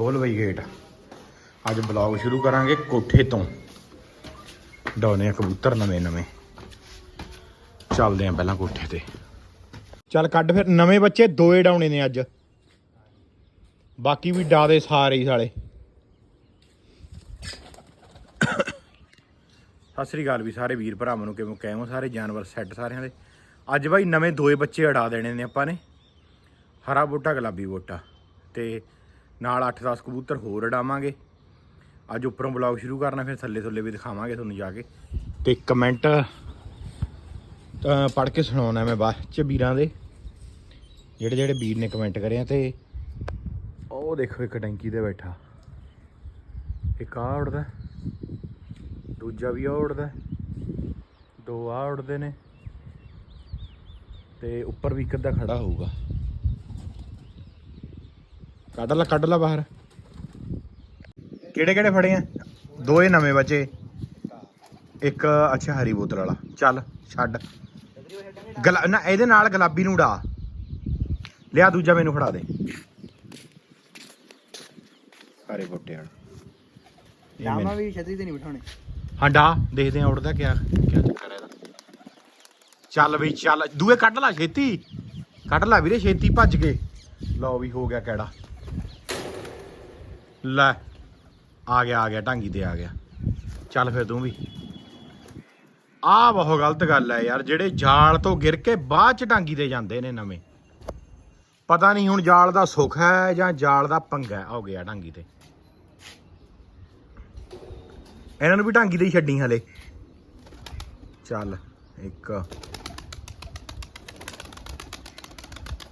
ਖੋਲ ਬਈ ਗੇਟ ਅੱਜ ਬਲੌਗ ਸ਼ੁਰੂ ਕਰਾਂਗੇ ਕੋਠੇ ਤੋਂ। ਡਾਉਨੇ ਆ ਕਬੂਤਰ ਨਵੇਂ ਨਵੇਂ। ਚੱਲਦੇ ਆ ਪਹਿਲਾਂ ਕੋਠੇ ਤੇ। ਚੱਲ ਕੱਢ ਫਿਰ, ਨਵੇਂ ਬੱਚੇ ਦੋਏ ਡਾਉਣੇ ਨੇ ਅੱਜ। ਬਾਕੀ ਵੀ ਡਾ ਦੇ ਸਾਰੇ ਹੀ ਸਾਲੇ। ਸਤਿ ਸ੍ਰੀ ਅਕਾਲ ਵੀ ਸਾਰੇ ਵੀਰ ਭਰਾਵਾਂ ਨੂੰ ਕਿਵੇਂ ਕਹਿਮੋ ਸਾਰੇ ਜਾਨਵਰ ਸੈੱਟ ਸਾਰਿਆਂ ਦੇ। ਅੱਜ ਬਾਈ ਨਵੇਂ ਦੋਏ ਬੱਚੇ ਅੜਾ ਦੇਣੇ ਨੇ ਆਪਾਂ ਨੇ। ਹਰਾ ਬੂਟਾ, ਗੁਲਾਬੀ ਬੂਟਾ। ਤੇ ਨਾਲ 8-10 ਕਬੂਤਰ ਹੋਰ ਉਡਾਵਾਂਗੇ। ਅੱਜ ਉੱਪਰੋਂ ਬਲੌਗ ਸ਼ੁਰੂ ਕਰਨਾ, ਫਿਰ ਥੱਲੇ ਥੱਲੇ ਵੀ ਦਿਖਾਵਾਂਗੇ ਤੁਹਾਨੂੰ ਜਾ ਕੇ। ਤੇ ਕਮੈਂਟ ਪੜ ਕੇ ਸੁਣਾਉਣਾ ਮੈਂ ਬਾਅਦ ਚ ਵੀਰਾਂ ਦੇ। ਜਿਹੜੇ ਜਿਹੜੇ ਵੀਰ ਨੇ ਕਮੈਂਟ ਕਰਿਆ ਤੇ ਉਹ ਦੇਖੋ ਇੱਕ ਟੈਂਕੀ ਤੇ ਬੈਠਾ। ਇੱਕ ਆ ਉੜਦਾ ਦੂਜਾ ਵੀ ਆ ਉੜਦਾ ਦੋ ਆ ਉੜਦੇ ਨੇ। ਤੇ ਉੱਪਰ ਵੀ ਇੱਕ ਅੱਧਾ ਖੜਾ ਹੋਊਗਾ। ਕੱਢ ਲਾ ਕੱਢ ਲਾ ਬਾਹਰ। ਕਿਹੜੇ ਕਿਹੜੇ ਫੜੇ ਆ? ਦੋਏ ਨਵੇਂ ਬੱਚੇ। ਇੱਕ ਅੱਛਾ ਹਰੀ ਬੋਤਲ ਵਾਲਾ। ਚੱਲ ਛੱਡ। ਗਲਾ ਨਾ ਇਹਦੇ ਨਾਲ ਗੁਲਾਬੀ ਨੂੰ ਉਡਾ ਲਿਆ ਦੂਜਾ ਮੈਨੂੰ ਫੜਾ ਦੇ। ਹਰੇ ਬੋਟੇ ਵਾਲਾ। ਮੈਨੂੰ- ਵੀ ਛਤਰੀ ਤੇ ਨਹੀਂ ਬਿਠਾਉਣੇ। ਹਾਂ ਡਾ ਦੇਖਦੇ ਆ ਉੜਦਾ ਕਿਆ ਕਿਆ ਚੱਕਰ ਹੈ ਇਹਦਾ। ਚੱਲ ਬਈ ਚੱਲ। ਦੂਏ ਕੱਢ ਲਾ ਛੇਤੀ। ਕੱਢ ਲਾ ਵੀਰੇ ਛੇਤੀ ਭੱਜ ਕੇ। ਲਓ ਵੀ ਹੋ ਗਿਆ ਕਿਹੜਾ। ਲੈ, ਆ ਗਿਆ ਆ ਗਿਆ, ਢਾਂਗੀ ਤੇ ਆ ਗਿਆ। ਚੱਲ ਫਿਰ ਤੂੰ ਵੀ। ਆਹ ਬਹੁਤ ਗਲਤ ਗੱਲ ਹੈ ਯਾਰ, ਜਿਹੜੇ ਜਾਲ ਤੋਂ ਗਿਰ ਕੇ ਬਾਅਦ ਚ ਢਾਂਗੀ ਤੇ ਜਾਂਦੇ ਨੇ ਨਵੇਂ। ਪਤਾ ਨਹੀਂ ਹੁਣ ਜਾਲ ਦਾ ਸੁੱਖ ਹੈ ਜਾਂ ਜਾਲ ਦਾ ਪੰਗਾ ਹੈ। ਹੋ ਗਿਆ ਢਾਂਗੀ ਤੇ। ਇਹਨਾਂ ਨੂੰ ਵੀ ਢਾਂਗੀ ਤੇ ਹੀ ਛੱਡੀ ਹਲੇ। ਚੱਲ, ਇੱਕ।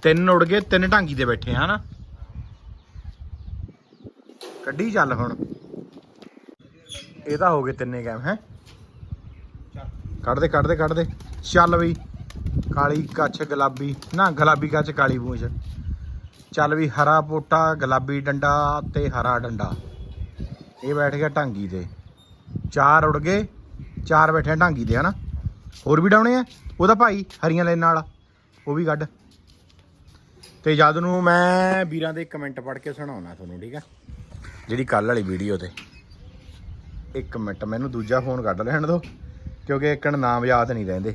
ਤਿੰਨ ਉੜ ਗਏ, ਤਿੰਨ ਢਾਂਗੀ ਤੇ ਬੈਠੇ ਆ ਨਾ ਕੱਢੀ ਚੱਲ ਹੁਣ। ਇਹ ਤਾਂ ਹੋ ਗਏ ਤਿੰਨੇ ਗੇਮ ਹੈ? ਕੱਢ ਦੇ ਕੱਢ ਦੇ ਕੱਢ ਦੇ। ਚੱਲ ਬਈ ਕਾਲੀ ਕੱਛ, ਗੁਲਾਬੀ। ਨਾ, ਗੁਲਾਬੀ ਕੱਛ, ਕਾਲੀ ਪੂੰਛ। ਚੱਲ ਵੀ, ਹਰਾ ਪੋਟਾ, ਗੁਲਾਬੀ ਡੰਡਾ ਤੇ ਹਰਾ ਡੰਡਾ। ਇਹ ਬੈਠ ਗਿਆ ਢਾਂਗੀ ਤੇ। ਚਾਰ ਉੜ ਗਏ, ਚਾਰ ਬੈਠੇ ਆ ਢਾਂਗੀ ਤੇ, ਹਨਾ? ਹੋਰ ਵੀ ਡਾਉਣੇ ਆ? ਉਹਦਾ ਭਾਈ, ਹਰੀਆਂ ਲੈਣ ਵਾਲਾ। ਉਹ ਵੀ ਕੱਢ। ਤੇ ਜਦ ਨੂੰ ਮੈਂ ਵੀਰਾਂ ਦੇ ਕਮੈਂਟ ਪੜ੍ਹ ਕੇ ਸੁਣਾਉਣਾ ਤੁਹਾਨੂੰ, ਠੀਕ ਆ? ਜਿਹੜੀ ਕੱਲ ਵਾਲੀ ਵੀਡੀਓ ਤੇ। ਇੱਕ ਮਿੰਟ, ਮੈਨੂੰ ਦੂਜਾ ਫੋਨ ਕੱਢ ਲੈਣ ਦਿਓ ਕਿਉਂਕਿ ਇੱਕਣ ਨਾਮ ਯਾਦ ਨਹੀਂ ਰਹਿੰਦੇ।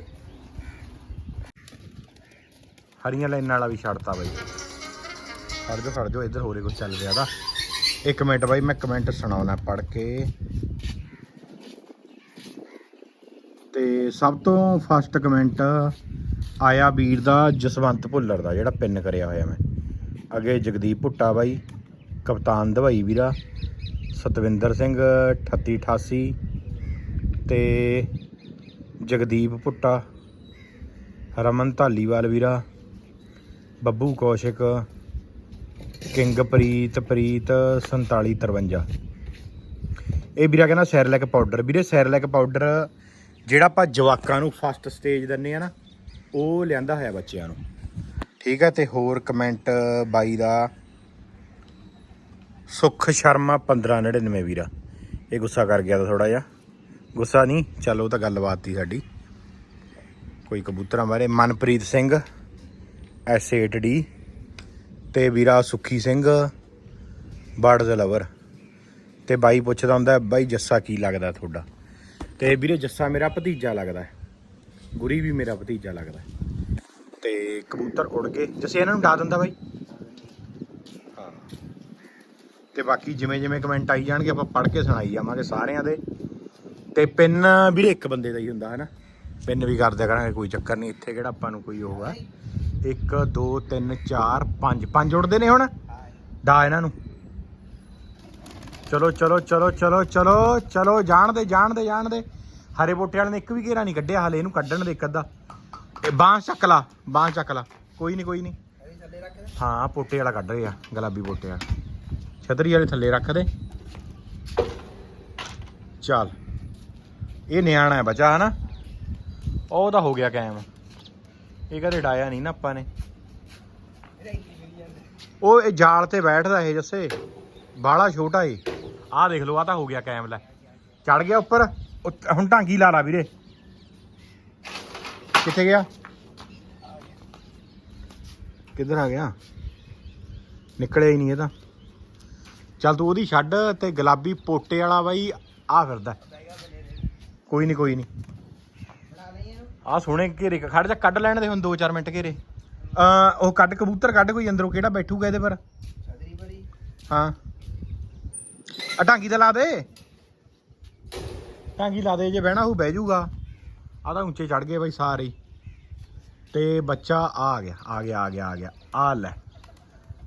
ਹਰੀਆਂ ਲਾਈਨਾਂ ਵਾਲਾ ਵੀ ਛੱਡਤਾ ਬਾਈ। ਖੜ ਜਾਓ ਖੜ ਜਾਓ ਇੱਧਰ ਹੋਰੇ ਕੁਝ ਚੱਲ ਰਿਹਾ ਦਾ ਇੱਕ ਮਿੰਟ ਬਾਈ, ਮੈਂ ਕਮੈਂਟ ਸੁਣਾਉਣਾ ਪੜ੍ਹ ਕੇ। ਤੇ ਸਭ ਤੋਂ ਫਸਟ ਕਮੈਂਟ ਆਇਆ ਵੀਰ ਦਾ ਜਸਵੰਤ ਭੁੱਲਰ ਦਾ, ਜਿਹੜਾ ਪਿੰਨ ਕਰਿਆ ਹੋਇਆ ਮੈਂ। ਅੱਗੇ ਜਗਦੀਪ ਭੁੱਟਾ ਬਾਈ। ਕਪਤਾਨ ਦਵਾਈ ਵੀਰਾ ਸਤਵਿੰਦਰ ਸਿੰਘ 3888 ਤੇ ਜਗਦੀਪ ਭੁੱਟਾ ਰਮਨ ਧਾਲੀਵਾਲ ਵੀਰਾ, ਬੱਬੂ ਕੌਸ਼ਿਕ ਕਿੰਗ ਪ੍ਰੀਤ ਪ੍ਰੀਤ 4753 ਇਹ ਵੀਰਾ ਕਹਿੰਦਾ ਸੈਰਲੈਕ ਪਾਊਡਰ ਵੀਰੇ ਸੈਰਲੈਕ ਪਾਊਡਰ ਜਿਹੜਾ ਆਪਾਂ ਜਵਾਕਾਂ ਨੂੰ ਫਸਟ ਸਟੇਜ ਦਿੰਨੇ ਆ ਨਾ, ਉਹ ਲਿਆਂਦਾ ਹੋਇਆ ਬੱਚਿਆਂ ਨੂੰ। ਠੀਕ ਹੈ ਤੇ ਹੋਰ ਕਮੈਂਟ ਬਾਈ ਦਾ ਸੁਖ ਸ਼ਰਮਾ 1599 ਵੀਰਾ। ਇਹ ਗੁੱਸਾ ਕਰ ਗਿਆ ਤਾਂ ਥੋੜਾ ਜਿਹਾ। ਗੁੱਸਾ ਨਹੀਂ, ਚੱਲ ਉਹ ਤਾਂ ਗੱਲਬਾਤ ਸੀ ਸਾਡੀ। ਕੋਈ ਕਬੂਤਰਾਂ ਬਾਰੇ। ਮਨਪ੍ਰੀਤ ਸਿੰਘ S8D ਤੇ ਵੀਰਾ ਸੁਖੀ ਸਿੰਘ, ਬਰਡਜ਼ ਲਵਰ। ਤੇ ਬਾਈ ਪੁੱਛਦਾ ਹੁੰਦਾ, ਬਾਈ ਜੱਸਾ ਕੀ ਲੱਗਦਾ ਤੁਹਾਡਾ? ਤੇ ਵੀਰੇ ਜੱਸਾ ਮੇਰਾ ਭਤੀਜਾ ਲੱਗਦਾ ਹੈ। ਗੁਰੀ ਵੀ ਮੇਰਾ ਭਤੀਜਾ ਲੱਗਦਾ ਹੈ। ਤੇ ਕਬੂਤਰ ਉੜ ਗਏ। ਜੱਸੇ ਇਹਨਾਂ ਨੂੰ ਡਾ ਦਿੰਦਾ ਬਾਈ ਹਾਂ ਤੇ ਬਾਕੀ ਜਿਵੇਂ ਜਿਵੇਂ ਕਮੈਂਟ ਆਈ ਜਾਣਗੇ ਆਪਾਂ ਪੜ੍ਹ ਕੇ ਸੁਣਾਈ ਜਾਵਾਂਗੇ ਸਾਰਿਆਂ ਦੇ। ਤੇ ਪਿੰਨ ਵੀਰੇ ਇੱਕ ਬੰਦੇ ਦਾ ਹੀ ਹੁੰਦਾ ਹੈ ਨਾ ਪਿੰਨ ਵੀ ਕਰ ਦਿਆ ਕਰਾਂਗੇ ਕੋਈ ਚੱਕਰ ਨਹੀਂ। ਇੱਥੇ ਕਿਹੜਾ ਆਪਾਂ ਨੂੰ ਕੋਈ ਹੋਊਗਾ 1 2 3 4 5 ਪੰਜ। ਉੜਦੇ ਨੇ ਹੁਣ? ਡਾ ਇਹਨਾਂ ਨੂੰ। ਚਲੋ ਚਲੋ ਚਲੋ ਚਲੋ ਚਲੋ ਚਲੋ ਜਾਣ ਦੇ ਜਾਣ ਦੇ ਜਾਣ ਦੇ। ਹਰੇ ਬੋਟੇ ਵਾਲੇ ਨੇ ਇੱਕ ਵੀ ਘੇਰਾ ਨਹੀਂ ਕੱਢਿਆ ਹਲੇ ਇਹਨੂੰ ਕੱਢਣ ਦੇ ਇੱਕ ਅੱਧਾ। ਇਹ ਬਾਂਹ ਚੱਕ ਲਾ ਬਾਂਹ ਚੱਕ ਲਾ। ਕੋਈ ਨਹੀਂ ਕੋਈ ਨਹੀਂ। ਦੇ। ਹਾਂ ਪੋਟੇ ਵਾਲਾ ਕੱਢ ਰਿਹਾ ਗੁਲਾਬੀ ਪੋਟੇ ਵਾਲਾ। ਛਤਰੀ ਵਾਲੇ ਥੱਲੇ ਰੱਖ ਦੇ। ਚੱਲ। ਇਹ ਨਿਆਣਾ ਹੈ ਬੱਚਾ, ਹਨਾ? ਉਹ ਤਾਂ ਹੋ ਗਿਆ ਕਾਇਮ। ਇਹ ਕਦੇ ਡਾਇਆ ਨਹੀਂ ਨਾ ਆਪਾਂ ਨੇ। ਉਹ ਇਹ ਜਾਲ ਤੇ ਬੈਠਦਾ ਇਹ ਜੱਸੇ। ਬਾਲਾ ਛੋਟਾ ਏ। ਆਹ ਦੇਖ ਲਓ ਆ ਤਾਂ ਹੋ ਗਿਆ ਕਾਇਮ ਲੈ। ਚੜ ਗਿਆ ਉੱਪਰ। ਉੱਤ- ਹੁਣ ਢਾਂਗੀ ਲਾ ਲਾ ਵੀਰੇ। ਕਿੱਥੇ ਗਿਆ? ਕਿੱਧਰ ਆ ਗਿਆ? ਨਿਕਲਿਆ ਹੀ ਨਹੀਂ ਇਹ ਤਾਂ। ਚੱਲ ਤੂੰ ਉਹਦੀ ਛੱਡ ਤੇ ਗੁਲਾਬੀ ਪੋਟੇ ਵਾਲਾ ਬਾਈ ਆ ਫਿਰਦਾ। ਕੋਈ ਨਹੀਂ ਕੋਈ ਨਹੀਂ ਆ ਸੋਹਣੇ ਘੇਰੇ ਖੜ ਜਾ, ਕੱਢ ਲੈਣ ਦੇ ਹੁਣ 2-4 ਮਿੰਟ ਘੇਰੇ। ਆ ਉਹ ਕੱਢ, ਕਬੂਤਰ ਕੱਢ ਕੋਈ ਅੰਦਰੋਂ, ਕਿਹੜਾ ਬੈਠੂਗਾ ਇਹਦੇ ਪਰ? ਹਾਂ। ਆ ਟਾਂਗੀ ਤੇ ਲਾ ਦੇ। ਟਾਂਗੀ ਲਾ ਦੇ, ਜੇ ਬਹਿਣਾ ਉਹ ਬਹਿ ਜਾਊਗਾ ਆ ਤਾਂ ਉੱਚੇ ਚੜ ਗਏ ਬਾਈ ਸਾਰੇ। ਹੀ। ਤੇ ਬੱਚਾ ਆ ਗਿਆ ਆ ਗਿਆ ਆ ਗਿਆ ਆ ਗਿਆ। ਆ ਲੈ।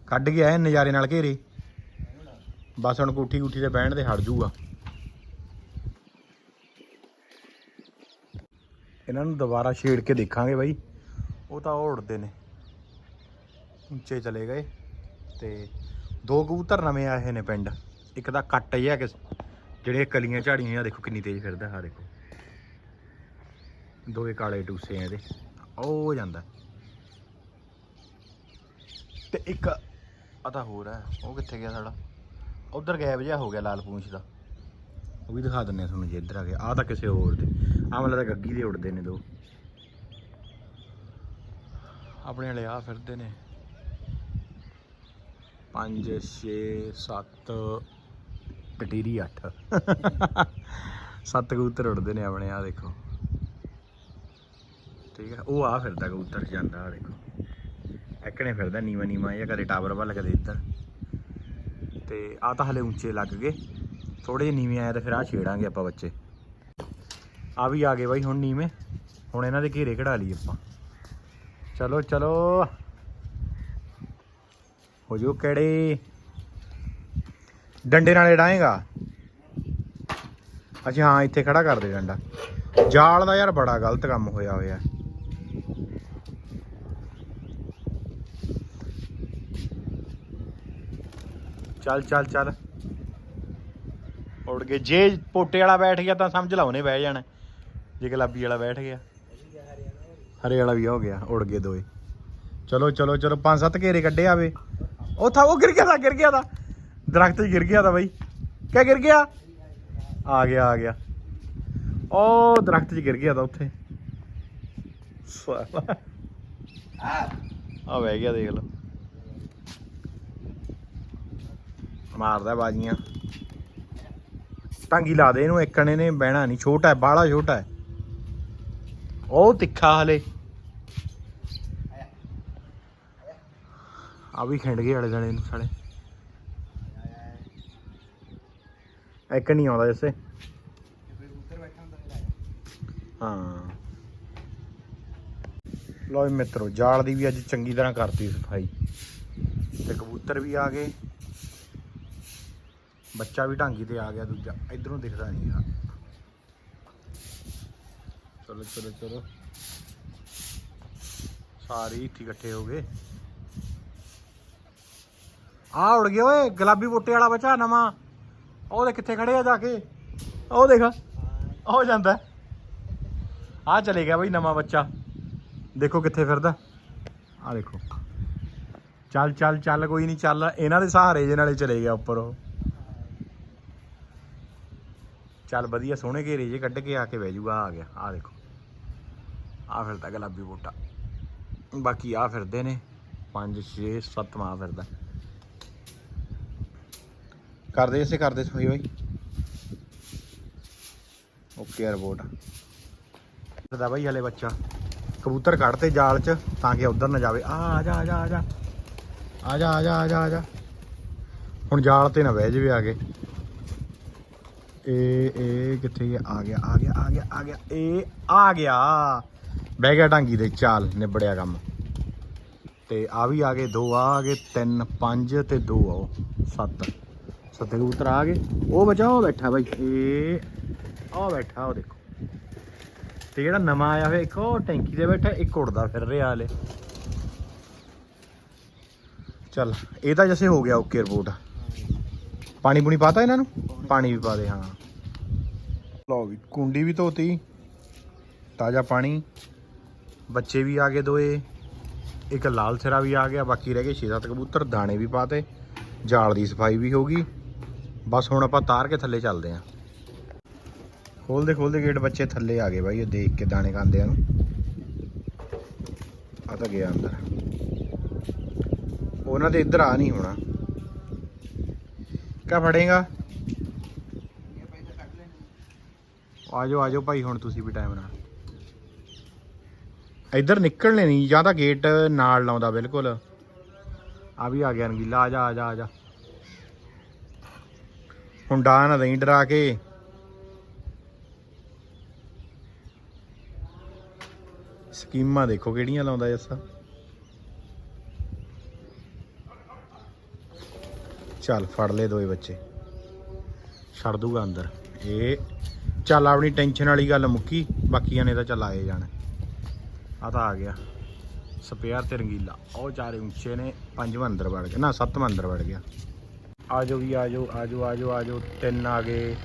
ਕੱਢ ਗਿਆ ਇਹ ਨਜ਼ਾਰੇ ਨਾਲ ਘੇਰੇ। ਬਸ ਹੁਣ ਕੋਠੀ ਕੋਠੀ ਤੇ ਬਹਿਣ 'ਤੇ ਹਟ ਜਾਊਗਾ ਇਹਨਾਂ ਨੂੰ ਦੁਬਾਰਾ ਛੇੜ ਕੇ ਦੇਖਾਂਗੇ ਬਾਈ। ਉਹ ਤਾਂ ਉਹ ਉੜਦੇ ਨੇ। ਉੱਚੇ ਚਲੇ ਗਏ ਤੇ ਦੋ ਕਬੂਤਰ ਨਵੇਂ ਆਏ ਨੇ ਪਿੰਡ। ਇੱਕ ਦਾ ਕੱਟ ਜਿਹਾ ਕਿ ਜਿਹੜੇ ਕਲੀਆਂ ਝਾੜੀਆਂ ਆ, ਦੇਖੋ ਕਿੰਨੀ ਤੇਜ਼ ਫਿਰਦਾ ਆ, ਦੇਖੋ। ਦੋਵੇਂ ਕਾਲੇ ਟੂਸੇ ਆ ਇਹਦੇ। ਉਹ ਜਾਂਦਾ। ਤੇ ਇੱਕ ਆ ਤਾਂ ਹੋਰ ਹੈ ਉਹ ਕਿੱਥੇ ਗਿਆ ਸਾਡਾ ਉਧਰ ਗਾਇਬ ਜਿਹਾ ਹੋ ਗਿਆ ਲਾਲ ਪੂੰਛ ਦਾ। ਉਹ ਵੀ ਦਿਖਾ ਦਿੰਨੇ ਆ ਤੁਹਾਨੂੰ ਜੇ ਇੱਧਰ ਆ ਗਿਆ ਆ ਤਾਂ ਕਿਸੇ ਹੋਰ ਦੇ। ਆਹ ਮਤਲਬ ਤਾਂ ਗੱਗੀ ਦੇ ਉੜਦੇ ਨੇ ਦੋ। ਆਪਣੇ ਵਾਲੇ ਆ ਫਿਰਦੇ ਨੇ। 5 6 7 ਕਟੀਰੀ 8 ਸੱਤ ਕਬੂਤਰ ਉੜਦੇ ਨੇ ਆਪਣੇ ਆ ਦੇਖੋ। ਠੀਕ ਹੈ ਉਹ ਆ ਫਿਰਦਾ ਕਬੂਤਰ ਜਾਂਦਾ ਆ ਦੇਖੋ। ਐਕਣੇ ਫਿਰਦਾ ਨੀਵਾ ਨੀਵਾ ਜਾਂ ਕਦੇ ਟਾਵਰ ਵੱਲ ਕਦੇ ਇੱਧਰ। ਤੇ ਆ ਤਾਂ ਹਲੇ ਉੱਚੇ ਲੱਗ ਗਏ। ਥੋੜੇ ਜਿਹੇ ਨੀਵੇਂ ਆਏ ਤਾਂ ਫਿਰ ਆ ਛੇੜਾਂਗੇ ਆਪਾਂ ਬੱਚੇ। ਆ ਵੀ ਆ ਗਏ ਬਾਈ ਹੁਣ ਨੀਵੇਂ। ਹੁਣ ਇਹਨਾਂ ਦੇ ਘੇਰੇ ਕਢਾ ਲਈ ਆਪਾਂ। ਚਲੋ ਚਲੋ। ਹੋ ਜੋ ਕਿਹੜੇ? ਡੰਡੇ ਨਾਲ ਡਾਏਗਾ ਅੱਛਾ, ਹਾਂ, ਇੱਥੇ ਖੜਾ ਕਰ ਦੇ ਡੰਡਾ। ਜਾਲ ਦਾ ਯਾਰ ਬੜਾ ਗਲਤ ਕੰਮ ਹੋਇਆ ਹੋਇਆ। ਚੱਲ ਚੱਲ ਚੱਲ। ਉੜ ਗਏ। ਜੇ ਪੋਟੇ ਵਾਲਾ ਬੈਠ ਗਿਆ ਤਾਂ ਸਮਝ ਲਾ ਉਹਨੇ ਬਹਿ ਜਾਣਾ। ਜੇ ਗੁਲਾਬੀ ਵਾਲਾ ਬੈਠ ਗਿਆ। ਹਰੇ ਵਾਲਾ ਵੀ ਹੋ ਗਿਆ ਉੜ ਗਏ ਦੋਏ। ਚਲੋ ਚਲੋ ਚਲੋ, ਪੰਜ ਸੱਤ ਘੇਰੇ ਕੱਢੇ ਆਵੇ। ਉਹ ਥਾ, ਉਹ ਗਿਰ ਗਿਆ ਦਾ ਗਿਰ ਗਿਆ ਦਾ ਦਰਖਤ 'ਚ ਗਿਰ ਗਿਆ ਦਾ ਬਾਈ। ਕਿਆ ਗਿਰ ਗਿਆ? ਆ ਗਿਆ ਆ ਗਿਆ। ਉਹ ਦਰਖਤ 'ਚ ਗਿਰ ਗਿਆ ਦਾ ਉੱਥੇ। ਸਾਲਾ ਆ ਬਹਿ ਗਿਆ, ਦੇਖ ਲਓ। ਮਾਰਦਾ ਬਾਜੀਆਂ। ਟਾਂਗੀ ਲਾ ਦੇ ਇਹਨੂੰ, ਇੱਕਣੇ ਨੇ ਬਹਿਣਾ ਨਹੀਂ। ਛੋਟਾ ਹੈ ਬਾਲਾ ਛੋਟਾ ਹੈ। ਉਹ ਤਿੱਖਾ ਹਲੇ। ਆ ਵੀ ਖਿੰਡ ਗਏ ਵਾਲੇ ਦਲੇ ਨੂੰ ਸਾਲੇ। ਇੱਕ ਨਹੀਂ ਆਉਂਦਾ ਜੱਸੇ। ਹਾਂ। ਲੋ ਜੀ ਮਿੱਤਰੋ, ਜਾਲ ਦੀ ਵੀ ਅੱਜ ਚੰਗੀ ਤਰ੍ਹਾਂ ਕਰਤੀ ਸਫ਼ਾਈ। ਤੇ ਕਬੂਤਰ ਵੀ ਆ ਗਏ। ਬੱਚਾ ਵੀ ਢਾਂਗੀ ਤੇ ਆ ਗਿਆ ਦੂਜਾ, ਇਧਰੋਂ ਦਿਖਦਾ ਨਹੀਂ ਆ ਚਲੋ ਚਲੋ ਚਲੋ। ਸਾਰੇ ਇੱਥੇ ਇਕੱਠੇ ਹੋ ਗਏ। ਆ ਉੜ ਗਿਆ ਓਏ, ਗੁਲਾਬੀ ਬੁੱਟੇ ਵਾਲਾ ਬੱਚਾ ਨਵਾਂ। ਉਹ ਦੇ ਕਿੱਥੇ ਖੜੇ ਆ ਜਾ ਕੇ। ਉਹ ਦੇਖ, ਉਹ ਜਾਂਦਾ। ਆ ਚਲੇ ਗਿਆ ਬਈ ਨਵਾਂ ਬੱਚਾ। ਦੇਖੋ ਕਿੱਥੇ ਫਿਰਦਾ। ਆ ਦੇਖੋ। ਚੱਲ ਚੱਲ ਚੱਲ, ਕੋਈ ਨਹੀਂ ਚੱਲ। ਇਹਨਾਂ ਦੇ ਸਹਾਰੇ ਜੇ ਨਾਲੇ ਚਲੇ ਗਿਆ ਉੱਪਰ ਉਹ। ਚੱਲ ਵਧੀਆ, ਸੋਹਣੇ ਘੇਰੇ ਜੇ ਕੱਢ ਕੇ ਆ ਕੇ ਬਹਿ ਜੂਗਾ, ਆ ਗਿਆ ਆ ਦੇਖੋ। ਆ ਫਿਰਦਾ ਗੁਲਾਬੀ ਬੂਟਾ। ਬਾਕੀ ਆ ਫਿਰਦੇ ਨੇ 5 6 7 ਮਾ ਫਿਰਦਾ। ਕਰਦੇ ਇਸੇ ਕਰਦੇ ਸੋਈ ਬਾਈ। ਓਕੇ ਰਿਪੋਰਟ ਫਿਰਦਾ ਬਾਈ ਹਲੇ ਬੱਚਾ। ਕਬੂਤਰ ਕੱਢਤੇ ਜਾਲ 'ਚ, ਤਾਂ ਕਿ ਉਧਰ ਨਾ ਜਾਵੇ। ਆ ਆ ਜਾ ਆ ਜਾ ਆ ਜਾ। ਆ ਜਾ ਆ ਜਾ ਆ ਜਾ ਆ ਜਾ। ਹੁਣ ਜਾਲ ਤੇ ਨਾ ਬਹਿ ਜਵੇ ਆ ਕੇ। ਇਹ ਇਹ ਕਿੱਥੇ ਗਿਆ? ਆ ਗਿਆ ਆ ਗਿਆ ਆ ਗਿਆ ਆ ਗਿਆ ਇਹ ਆ ਗਿਆ। ਬਹਿ ਗਿਆ ਢਾਂਗੀ ਦੇ, ਚਾਲ, ਨਿਬੜਿਆ ਕੰਮ। ਤੇ ਆ ਵੀ ਆ ਗਏ, ਦੋ ਆ ਗਏ, ਤਿੰਨ, ਪੰਜ ਤੇ ਦੋ ਆ ਉਹ, ਸੱਤ। ਸੱਤ ਕਬੂਤਰ ਆ ਗਏ। ਉਹ ਬਚਾ, ਉਹ ਬੈਠਾ ਬਾਈ। ਇਹ ਉਹ ਬੈਠਾ, ਉਹ ਦੇਖੋ। ਤੇ ਜਿਹੜਾ ਨਵਾਂ ਆਇਆ ਹੋਇਆ, ਇੱਕ ਉਹ ਟੈਂਕੀ ਤੇ ਬੈਠਾ, ਇੱਕ ਉੜਦਾ ਫਿਰ ਰਿਹਾ ਹਲੇ। ਚੱਲ ਇਹ ਤਾਂ ਜੈਸੇ ਹੋ ਗਿਆ, ਓਕੇ ਰਿਪੋਰਟ। ਪਾਣੀ ਪੂਣੀ ਪਾਤਾ ਇਹਨਾਂ ਨੂੰ? ਪਾਣੀ ਵੀ ਪਾ ਦੇ, ਹਾਂ। ਲਓ ਵੀ ਕੁੰਡੀ ਵੀ ਧੋਤੀ, ਤਾਜ਼ਾ ਪਾਣੀ, ਬੱਚੇ ਵੀ ਆ ਗਏ ਦੋਏ, ਇੱਕ ਲਾਲ ਸਿਰਾ ਵੀ ਆ ਗਿਆ, ਬਾਕੀ ਰਹਿ ਗਏ 6-7 ਕਬੂਤਰ, ਦਾਣੇ ਵੀ ਪਾਤੇ ਜਾਲ ਦੀ ਸਫ਼ਾਈ ਵੀ ਹੋ ਗਈ। ਬਸ ਹੁਣ ਆਪਾਂ ਤਾਰ ਕੇ ਥੱਲੇ ਚੱਲਦੇ ਆਂ। ਖੋਲਦੇ ਖੋਲਦੇ ਗੇਟ ਬੱਚੇ ਥੱਲੇ ਆ ਗਏ ਬਾਈ ਉਹ ਦੇਖ ਕੇ ਦਾਣੇ ਖਾਂਦੇ ਆ ਨੂੰ। ਆ ਤਾਂ ਗਿਆ ਅੰਦਰ। ਉਹਨਾਂ ਦੇ ਇੱਧਰ ਆ ਨਹੀਂ ਹੋਣਾ। ਕਿਆ ਫੜੇਗਾ? ਆਜੋ ਆਜੋ ਭਾਈ ਹੁਣ ਤੁਸੀਂ ਵੀ ਟਾਈਮ ਨਾਲ। ਇੱਧਰ ਨਿਕਲਣੇ ਨਹੀਂ ਜਾਂ ਤਾਂ ਗੇਟ ਨਾਲ ਲਾਉਂਦਾ ਬਿਲਕੁਲ। ਆ ਵੀ ਆ ਗਿਆ ਨਗੀਲਾ ਆ ਜਾ ਆ ਜਾ ਆ ਜਾ। ਹੁਣ ਡਾ ਨਾ ਦਈ ਡਰਾ ਕੇ। ਸਕੀਮਾਂ ਦੇਖੋ ਕਿਹੜੀਆਂ ਲਾਉਂਦਾ ਜੱਸਾ ਚੱਲ ਫੜ ਲੈ ਦੋਏ ਬੱਚੇ। ਛੱਡ ਦੂਗਾ ਅੰਦਰ। ਇਹ ਚੱਲ ਆਪਣੀ ਟੈਨਸ਼ਨ ਵਾਲੀ ਗੱਲ ਮੁੱਕੀ, ਬਾਕੀਆਂ ਨੇ ਤਾਂ ਚੱਲ ਆਏ ਜਾਣਾ। ਆ ਤਾਂ ਆ ਗਿਆ। ਸਪੇਅਰ ਤੇ ਰੰਗੀਲਾ। ਉਹ ਚਾਰੇ ਉੱਚੇ ਨੇ, ਪੰਜਵਾਂ ਅੰਦਰ ਵੜ ਗਿਆ। ਨਾ, ਸੱਤਵਾਂ ਅੰਦਰ ਵੜ ਗਿਆ। ਆਜੋ ਵੀ, ਆਜੋ ਆਜੋ ਆਜੋ ਆਜੋ। ਤਿੰਨ ਆ ਗਏ।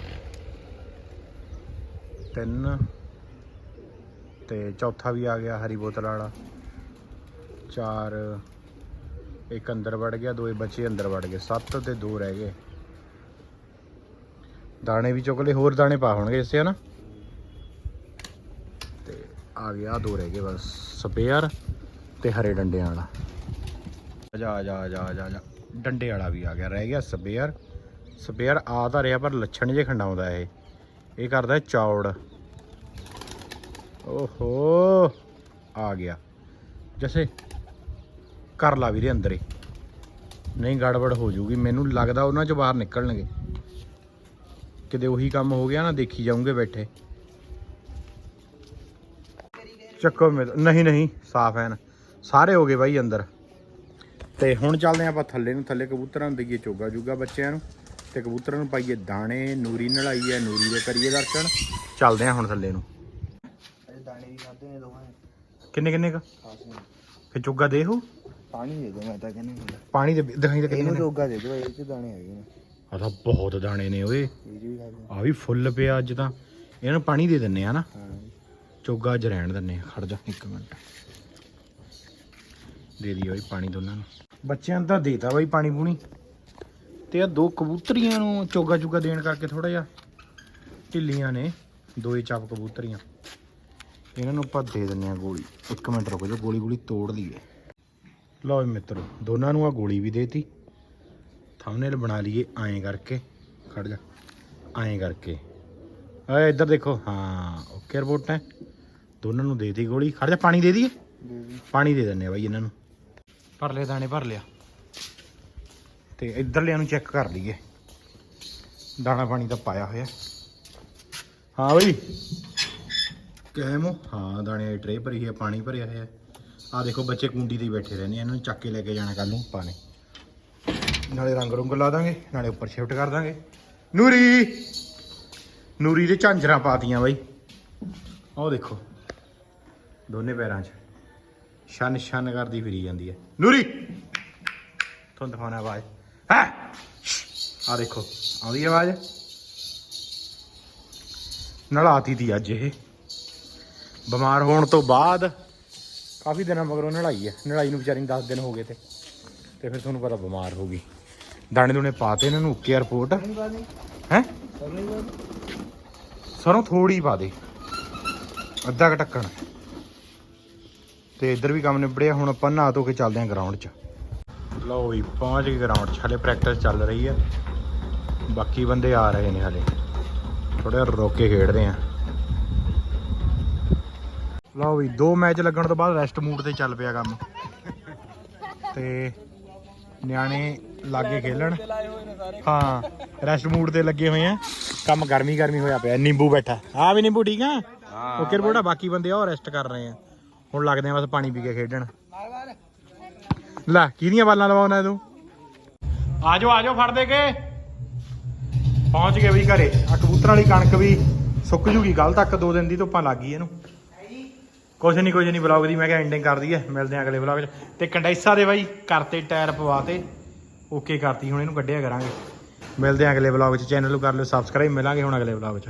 ਤਿੰਨ। ਤੇ ਚੌਥਾ ਵੀ ਆ ਗਿਆ, ਹਰੀ ਬੋਤਲ ਵਾਲਾ। ਚਾਰ। ਇੱਕ ਅੰਦਰ ਵੜ ਗਿਆ ਦੋਏ ਬੱਚੇ ਅੰਦਰ ਵੜ ਗਏ। ਸੱਤ ਤੇ ਦੋ ਰਹਿ ਗਏ। ਦਾਣੇ ਵੀ ਚੁੱਕ ਲਏ ਹੋਰ ਦਾਣੇ ਪਾ ਹੋਣਗੇ ਇਸੇ ਹਨਾ? ਤੇ ਆ ਗਿਆ ਦੋ ਰਹਿ ਗਏ ਬਸ ਸਪੇਅਰ ਤੇ ਹਰੇ ਡੰਡਿਆਂ ਵਾਲਾ। ਜਾ ਜਾ ਜਾ ਜਾ, ਜਾ। ਡੰਡੇ ਵਾਲਾ ਵੀ ਆ ਗਿਆ ਰਹਿ ਗਿਆ ਸਪੇਅਰ। ਸਪੇਅਰ ਆ ਤਾਂ ਰਿਹਾ ਪਰ ਲੱਛਣ ਜੇ ਖੰਡਾਉਂਦਾ ਇਹ। ਇਹ ਕਰਦਾ ਚੌੜ। ਓਹੋ ਆ ਗਿਆ। ਜੈਸੇ ਕਰ ਲਾ ਵੀਰੇ ਅੰਦਰ। ਹੀ ਨਹੀਂ ਗੜਬੜ ਹੋ ਜੂਗੀ ਮੈਨੂੰ ਲੱਗਦਾ ਉਹਨਾਂ ਚੋਂ ਬਾਹਰ ਨਿਕਲਣਗੇ। ਕਿਤੇ ਉਹੀ ਕੰਮ ਹੋ ਗਿਆ ਨਾ ਦੇਖੀ ਜਾਉਂਗੇ ਬੈਠੇ। ਚੱਕੋ ਮੇ ਨਹੀਂ ਨਹੀਂ ਸਾਫ਼ ਐਨ। ਸਾਰੇ ਹੋ ਗਏ ਬਾਈ ਅੰਦਰ। ਤੇ ਹੁਣ ਚੱਲਦੇ ਆਪਾਂ ਥੱਲੇ ਨੂੰ ਥੱਲੇ ਕਬੂਤਰਾਂ ਨੂੰ ਦਈਏ ਚੋਗਾ ਜੂਗਾ ਬੱਚਿਆਂ ਨੂੰ। ਤੇ ਕਬੂਤਰਾਂ ਨੂੰ ਪਾਈਏ ਦਾਣੇ ਨੂਰੀ ਨਲਾਈ ਹੈ ਨੂਰੀ ਦੇ ਕਰੀਏ ਦਰਸ਼ਨ। ਚੱਲਦੇ ਆ ਹੁਣ ਥੱਲੇ ਨੂੰ। ਦਾਣੇ ਵੀ ਖਾਦੇ ਨੇ ਕਿੰਨੇ ਕਿੰਨੇ ਕ? ਖਾਸ ਨੇ ਫੇ ਚੋਗਾ ਦੇ ਹੋ ਪਾਣੀ ਦੇ ਦੋ ਮੈਂ ਤਾਂ ਕਹਿੰਦਾ ਪਾਣੀ ਦੇ ਦਿਖਾਈ ਤਾਂ ਕਿੰਨੇ ਜੋਗਾ ਦੇ ਦੋ ਇਹ ਚ ਦਾਣੇ ਹੈਗੇ ਨੇ। ਆ ਤਾਂ ਬਹੁਤ ਦਾਣੇ ਨੇ ਓਏ। ਆ ਵੀ ਫੁੱਲ ਪਿਆ ਅੱਜ ਤਾਂ। ਇਹਨਾਂ ਨੂੰ ਪਾਣੀ ਦੇ ਦਿੰਨੇ ਆ ਨਾ। ਚੋਗਾ ਅੱਜ ਰਹਿਣ ਦਿੰਨੇ ਆ। ਖੜ ਜਾ ਇੱਕ ਮਿੰਟ। ਦੇ ਦੀ ਓਏ ਪਾਣੀ ਦੋਨਾਂ ਨੂੰ। ਬੱਚਿਆਂ ਨੂੰ ਤਾਂ ਦੇਤਾ ਬਾਈ ਪਾਣੀ ਪੂਣੀ। ਤੇ ਆ ਦੋ ਕਬੂਤਰੀਆਂ ਨੂੰ ਚੋਗਾ ਚੁਗਾ ਦੇਣ ਕਰਕੇ ਥੋੜਾ ਜਿਹਾ ਢਿੱਲੀਆਂ ਨੇ। ਦੋਏ ਚੱਪ ਕਬੂਤਰੀਆਂ। ਇਹਨਾਂ ਨੂੰ ਆਪਾਂ ਦੇ ਦਿੰਨੇ ਆ ਗੋਲੀ। ਇੱਕ ਮਿੰਟ ਰੁਕੋ ਜੋ ਗੋਲੀ ਗੋਲੀ ਤੋੜ ਲਈਏ। ਲਓ ਜੀ ਮਿੱਤਰੋ ਦੋਨਾਂ ਨੂੰ ਆ ਗੋਲੀ ਵੀ ਦੇਤੀ। ਥੰਬਨੇਲ ਬਣਾ ਲਈਏ ਐਂ ਕਰਕੇ ਖੜ ਜਾ ਐਂ ਕਰਕੇ। ਓਏ ਇੱਧਰ ਦੇਖੋ ਹਾਂ ਓਕੇ ਰਿਪੋਰਟ ਹੈ। ਦੋਨਾਂ ਨੂੰ ਦੇਤੀ ਗੋਲੀ। ਖੜ ਜਾ ਪਾਣੀ ਦੇ ਦਈਏ। ਦੇ ਦੀ। ਪਾਣੀ ਦੇ ਦਿੰਨੇ ਆ ਬਾਈ ਇਹਨਾਂ ਨੂੰ। ਭਰ ਲਿਆ ਦਾਣੇ ਭਰ ਲਿਆ। ਤੇ ਇੱਧਰਲਿਆਂ ਨੂੰ ਚੈੱਕ ਕਰ ਲਈਏ। ਦਾਣਾ ਪਾਣੀ ਤਾਂ ਪਾਇਆ ਹੋਇਆ। ਹਾਂ ਬਈ। ਕਹਿਮੋ ਹਾਂ। ਦਾਣੇ ਦੀ ਟਰੇ ਭਰੀ ਹੈ ਪਾਣੀ ਭਰਿਆ ਹੋਇਆ। ਆ ਦੇਖੋ ਬੱਚੇ ਕੁੰਡੀ ਤੇ ਹੀ ਬੈਠੇ ਰਹਿੰਦੇ ਆ, ਇਹਨਾਂ ਨੂੰ ਚੱਕ ਕੇ ਲੈ ਕੇ ਜਾਣਾ ਕੱਲ ਨੂੰ ਪਾਣੇ ਨਾਲੇ ਰੰਗ ਰੁੰਗ ਲਾ ਦਾਂਗੇ, ਨਾਲੇ ਉੱਪਰ ਸ਼ਿਫਟ ਕਰ ਦਾਂਗੇ। ਨੂਰੀ! ਨੂਰੀ ਦੇ ਝਾਂਜਰਾਂ ਪਾਤੀਆਂ ਬਾਈ। ਆਹ ਦੇਖੋ, ਦੋਨੇ ਪੈਰਾਂ 'ਚ। ਸ਼ਨ ਸ਼ਨ ਕਰਦੀ ਫਿਰੀ ਜਾਂਦੀ ਹੈ ਨੂਰੀ! ਤੁਹਾਨੂੰ ਦਿਖਾਉਣਾ ਆਵਾਜ਼। ਹੈ? ਆ ਦੇਖੋ, ਆਉਂਦੀ ਆਵਾਜ਼? ਨਲਾਤੀ ਦੀ ਅੱਜ ਇਹ। ਬਿਮਾਰ ਹੋਣ ਤੋਂ ਬਾਅਦ ਕਾਫੀ ਦਿਨਾਂ ਮਗਰੋਂ ਨਲਾਈ ਹੈ ਨਲਾਈ ਨੂੰ ਵਿਚਾਰੀ ਨੂੰ 10 ਦਿਨ ਹੋ ਗਏ ਤੇ। ਤੇ ਫਿਰ ਤੁਹਾਨੂੰ ਪਤਾ ਬਿਮਾਰ ਹੋ ਗਈ। ਦਾਣੇ ਦੂਣੇ ਪਾਤੇ ਇਹਨਾਂ ਨੂੰ ਓਕੇ ਰਿਪੋਰਟ ਹੈ? ਸਰੋਂ ਥੋੜੀ ਪਾ ਦੇ। ਅੱਧਾ ਕ ਢੱਕਣ। ਤੇ ਇੱਧਰ ਵੀ ਕੰਮ ਨਿਬੜਿਆ, ਹੁਣ ਆਪਾਂ ਨਹਾ ਧੋ ਕੇ ਚੱਲਦੇ ਆਂ ਗਰਾਊਂਡ 'ਚ। ਲਓ ਵੀ ਪਹੁੰਚ ਗਏ ਗਰਾਊਂਡ 'ਚ। ਹਲੇ ਪ੍ਰੈਕਟਿਸ ਚੱਲ ਰਹੀ ਹੈ। ਬਾਕੀ ਬੰਦੇ ਆ ਰਹੇ ਨੇ ਹਲੇ। ਥੋੜਾ ਰੋਕ ਕੇ ਖੇਡਦੇ ਆਂ ਲਓ ਵੀ ਦੋ ਮੈਚ ਲੱਗਣ ਤੋਂ ਬਾਅਦ ਰੈਸਟ ਮੂਡ ਤੇ ਚੱਲ ਪਿਆ ਕੰਮ। ਤੇ ਨਿਆਣੇ ਲਾਗੇ ਖੇਲਣ। ਹਾਂ ਰੈਸਟ ਮੂਡ ਤੇ ਲੱਗੇ ਹੋਏ ਆ। ਕੰਮ ਗਰਮੀ ਗਰਮੀ ਹੋਇਆ ਪਿਆ ਨਿੰਬੂ ਬੈਠਾ। ਆ ਵੀ ਨਿੰਬੂ ਠੀਕ ਆ? ਓਕੇ ਰਿਪੋਰਟਾ ਬਾਕੀ ਬੰਦੇ ਆ ਉਹ ਰੈਸਟ ਕਰ ਰਹੇ ਆ। ਹੁਣ ਲੱਗਦੇ ਆ ਬਸ ਪਾਣੀ ਪੀ ਕੇ ਖੇਡਣ। ਲੈ ਕਿਹਦੀਆਂ ਬਾਲਾਂ ਲਵਾਉਣਾ ਤੂੰ? ਆਜੋ ਆਜੋ ਫੜ ਦੇ ਕੇ। ਪਹੁੰਚ ਗਏ ਵੀ ਘਰੇ। ਆ ਕਬੂਤਰਾਂ ਵਾਲੀ ਕਣਕ ਵੀ ਸੁੱਕ ਜੂਗੀ ਕੱਲ ਤੱਕ ਦੋ ਦਿਨ ਦੀ ਧੁੱਪਾਂ ਲੱਗ ਗਈ ਇਹਨੂੰ। ਕੁਛ ਨਹੀਂ ਕੁਛ ਨਹੀਂ ਵਲੌਗ ਦੀ ਮੈਂ ਕਿਹਾ ਐਂਡਿੰਗ ਕਰ ਦਈਏ। ਮਿਲਦੇ ਆ ਅਗਲੇ ਵਲੌਗ 'ਚ। ਤੇ ਕੰਡੈਂਸਾ ਦੇ ਬਾਈ ਕਰਤੇ ਟਾਇਰ ਪਵਾਤੇ ਓਕੇ ਕਰਤੀ, ਹੁਣ ਇਹਨੂੰ ਕੱਢਿਆ ਕਰਾਂਗੇ। ਮਿਲਦੇ ਆ ਅਗਲੇ ਵਲੌਗ 'ਚ। ਚੈਨਲ ਨੂੰ ਕਰ ਲਿਓ ਸਬਸਕ੍ਰਾਈਬ ਮਿਲਾਂਗੇ ਹੁਣ ਅਗਲੇ ਵਲੌਗ 'ਚ।